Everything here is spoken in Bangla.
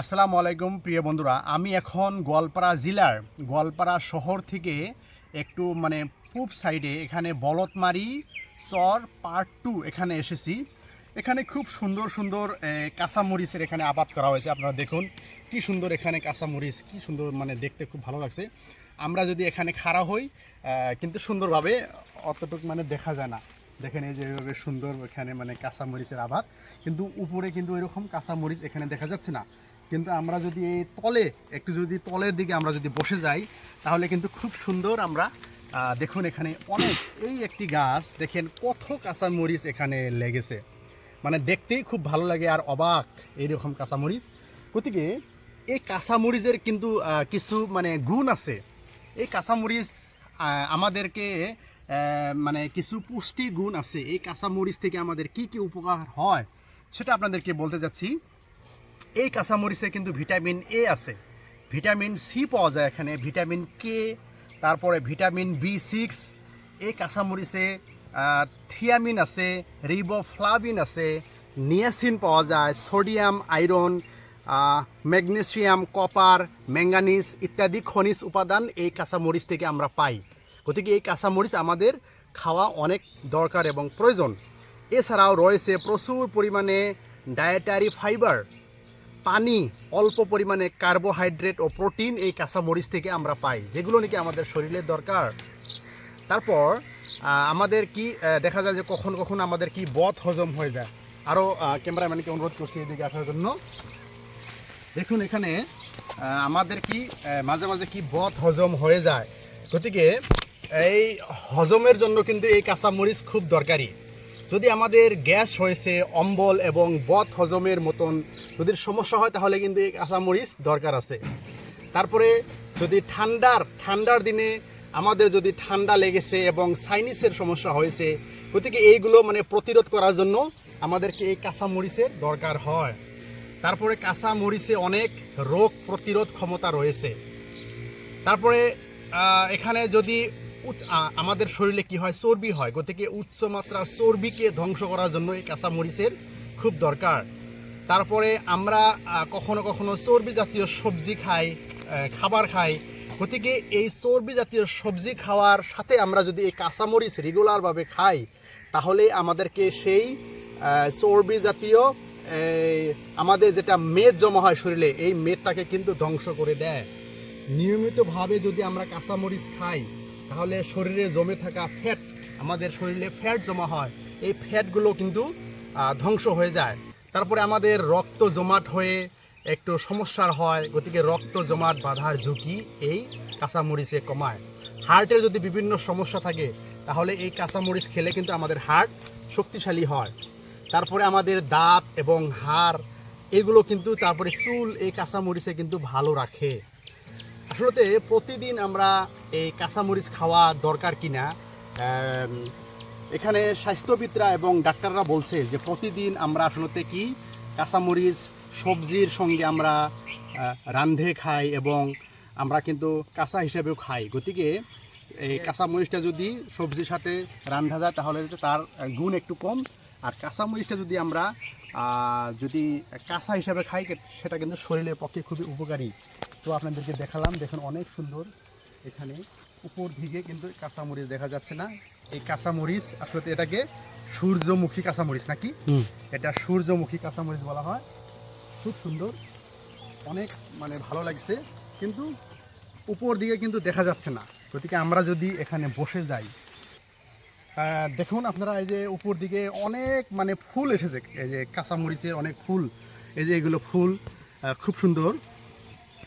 আসসালামু আলাইকুম, প্রিয় বন্ধুরা। আমি এখন গোয়ালপাড়া জেলার গোয়ালপাড়া শহর থেকে একটু মানে পূব সাইডে এখানে বলতমারি চর পার্ট টু এখানে এসেছি। এখানে খুব সুন্দর সুন্দর কাঁচামরিচের এখানে আবাদ করা হয়েছে। আপনারা দেখুন কি সুন্দর এখানে কাঁচামরিচ, কি সুন্দর মানে দেখতে খুব ভালো লাগছে। আমরা যদি এখানে খাড়া হই কিন্তু সুন্দরভাবে অতটুকু মানে দেখা যায় না। দেখেন এই যে এইভাবে সুন্দর এখানে মানে কাঁচামরিচের আবাদ। কিন্তু উপরে কিন্তু এরকম কাঁচামরিচ এখানে দেখা যাচ্ছে না। কিন্তু আমরা যদি এই তলে, একটু যদি তলের দিকে আমরা যদি বসে যাই, তাহলে কিন্তু খুব সুন্দর আমরা দেখুন এখানে অনেক, এই একটি গাছ, দেখেন কত কাঁচামরিচ এখানে লেগেছে। মানে দেখতেই খুব ভালো লাগে আর অবাক এইরকম কাঁচামরিচ। গতিকে, এই কাঁচামরিচের কিন্তু কিছু মানে গুণ আছে। এই কাঁচামরিচ আমাদেরকে মানে কিছু পুষ্টি গুণ আছে। এই কাঁচামরিচ থেকে আমাদের কি কি উপকার হয়, সেটা আপনাদেরকে বলতে যাচ্ছি। এই কাঁচামরিচে কিন্তু ভিটামিন এ আছে। ভিটামিন সি পাওয়া যায় এখানে, ভিটামিন কে তারপরে ভিটামিন বি সিক্স এই কাঁচামরিচে থিয়ামিন আছে রিবোফ্লাভিন আছে, নিয়াসিন পাওয়া যায়, sodium, iron magnesium, copper, manganese ইত্যাদি খনিজ উপাদান এই কাঁচামরিচ থেকে আমরা পাই। গতিকে এই কাঁচামরিচ আমাদের খাওয়া অনেক দরকার এবং প্রয়োজন। এছাড়াও রয়েছে প্রচুর পরিমাণে ডায়েটারি ফাইবার পানি, অল্প পরিমাণে কার্বোহাইড্রেট ও প্রোটিন এই কাঁচামরিচ থেকে আমরা পাই, যেগুলো নাকি আমাদের শরীরের দরকার। তারপর আমাদের কি দেখা যায় যে কখন কখন আমাদের কি বদ হজম হয়ে যায়। আরও ক্যামেরাম্যানকে অনুরোধ করছি এদিকে আসার জন্য। দেখুন এখানে আমাদের কি মাঝে মাঝে কি বদ হজম হয়ে যায়। গতিকে, এই হজমের জন্য কিন্তু এই কাঁচামরিচ খুব দরকারি। যদি আমাদের গ্যাস হয়েছে, অম্বল এবং বদ হজমের মতন যদি সমস্যা হয়, তাহলে কিন্তু কাঁচামরিচ দরকার আছে। তারপরে যদি ঠান্ডার ঠান্ডার দিনে আমাদের যদি ঠান্ডা লেগেছে এবং সাইনিসের সমস্যা হয়েছে, গতিকে এইগুলো মানে প্রতিরোধ করার জন্য আমাদেরকে এই কাঁচামরিচের দরকার হয়। তারপরে কাঁচা মরিচে অনেক রোগ প্রতিরোধ ক্ষমতা রয়েছে। তারপরে এখানে যদি আমাদের শরীরে কি হয়? চর্বি হয়। গতিকে উচ্চ মাত্রার চর্বিকে ধ্বংস করার জন্য এই কাঁচামরিচের খুব দরকার। তারপরে আমরা কখনো কখনো চর্বি জাতীয় সবজি খাই খাবার খাই। গতিকে এই চর্বি জাতীয় সবজি খাওয়ার সাথে আমরা যদি এই কাঁচামরিচ রেগুলারভাবে খাই, তাহলে আমাদেরকে সেই চর্বি জাতীয় আমাদের যেটা মেদ জমা হয় শরীরে, এই মেদটাকে কিন্তু ধ্বংস করে দেয়। নিয়মিতভাবে যদি আমরা কাঁচামরিচ খাই তাহলে শরীরে জমে থাকা ফ্যাট আমাদের শরীরে ফ্যাট জমা হয়। এই ফ্যাটগুলো কিন্তু ধ্বংস হয়ে যায়। তারপরে আমাদের রক্ত জমাট হয়ে একটু সমস্যার হয়, গতিকে রক্ত জমাট বাঁধার ঝুঁকি এই কাঁচামরিচে কমায়। হার্টের যদি বিভিন্ন সমস্যা থাকে, তাহলে এই কাঁচামরিচ খেলে কিন্তু আমাদের হার্ট শক্তিশালী হয়। তারপরে আমাদের দাঁত এবং হাড়, এগুলো কিন্তু তারপরে চুল এই কাঁচামরিচে কিন্তু ভালো রাখে। আসলে প্রতিদিন আমরা এই কাঁচামরিচ খাওয়া দরকার কিনা এখানে স্বাস্থ্যবিদরা এবং ডাক্তাররা বলছে যে প্রতিদিন আমরা আসলে কি কাঁচামরিচ সবজির সঙ্গে আমরা রান্ধে খাই এবং আমরা কিন্তু কাঁচা হিসেবেও খাই। গতিকে এই কাঁচামরিচটা যদি সবজির সাথে রান্ধা যায় তাহলে তার গুণ একটু কম। আর কাঁচামরিচটা যদি আমরা যদি কাঁচা হিসাবে খাই সেটা কিন্তু শরীরের পক্ষে খুবই উপকারী। তো আপনাদেরকে দেখালাম দেখুন অনেক সুন্দর এখানে উপর দিকে কিন্তু কাঁচামরিচ দেখা যাচ্ছে না। এই কাঁচামরিচ আসলে এটাকে সূর্যমুখী কাঁচামরিচ নাকি? এটা সূর্যমুখী কাঁচামরিচ বলা হয়। খুব সুন্দর অনেক মানে ভালো লাগছে কিন্তু উপর দিকে কিন্তু দেখা যাচ্ছে না। গতিকে আমরা যদি এখানে বসে যাই দেখুন আপনারা এই যে উপর দিকে অনেক মানে ফুল এসেছে। এই যে কাঁচামরিচের অনেক ফুল, এই যে এগুলো ফুল খুব সুন্দর।